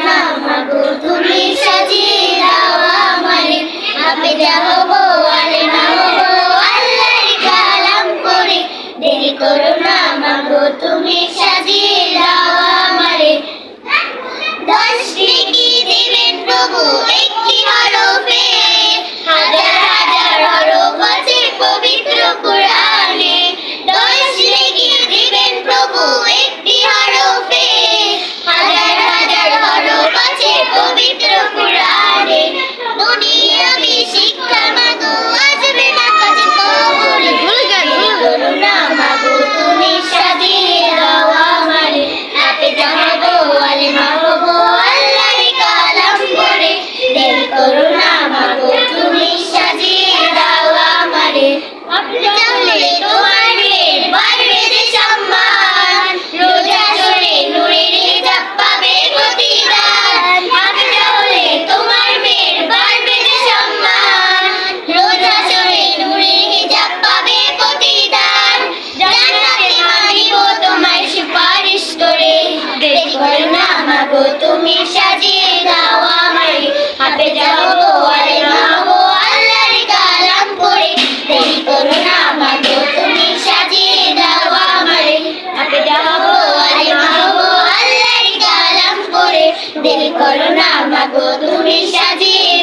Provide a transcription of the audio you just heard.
না মাগো তুমি সাজিয়ে দাও আমারে। আপে যাব আরে না হব আল্লাহর কালাম করে। দেরি করো না মাগো তুমি সাজিয়ে দাও না মাগো তুমি সাজিয়ে